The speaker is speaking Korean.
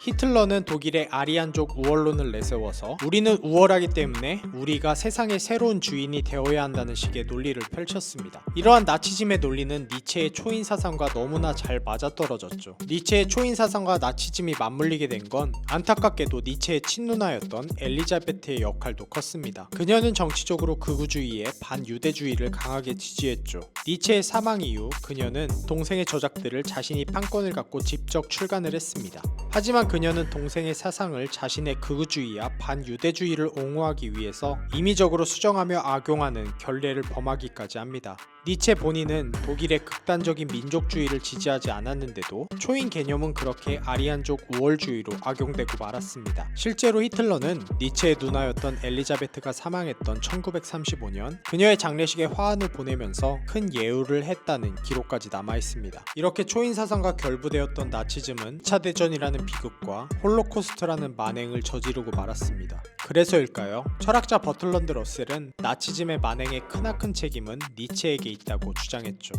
히틀러는 독일의 아리안족 우월론을 내세워서 우리는 우월하기 때문에 우리가 세상의 새로운 주인이 되어야 한다는 식의 논리를 펼쳤습니다. 이러한 나치즘의 논리는 니체의 초인 사상과 너무나 잘 맞아떨어졌죠. 니체의 초인 사상과 나치즘이 맞물리게 된 건 안타깝게도 니체의 친누나였던 엘리자베트의 역할도 컸습니다. 그녀는 정치적으로 극우주의에 반유대주의를 강하게 지지했죠. 니체의 사망 이후 그녀는 동생의 저작들을 자신이 판권을 갖고 직접 출간을 했습니다. 하지만 그녀는 동생의 사상을 자신의 극우주의와 반유대주의를 옹호하기 위해서 임의적으로 수정하며 악용하는 결례를 범하기까지 합니다. 니체 본인은 독일의 극단적인 민족주의를 지지하지 않았는데도 초인 개념은 그렇게 아리안족 우월주의로 악용되고 말았습니다. 실제로 히틀러는 니체의 누나였던 엘리자베트가 사망했던 1935년 그녀의 장례식에 화환을 보내면서 큰 예우를 했다는 기록까지 남아 있습니다. 이렇게 초인 사상과 결부되었던 나치즘은 2차 대전이라는 비극과 홀로코스트라는 만행을 저지르고 말았습니다. 그래서일까요? 철학자 버틀런드 러셀은 나치즘의 만행의 크나큰 책임은 니체에게 있다고 주장했죠.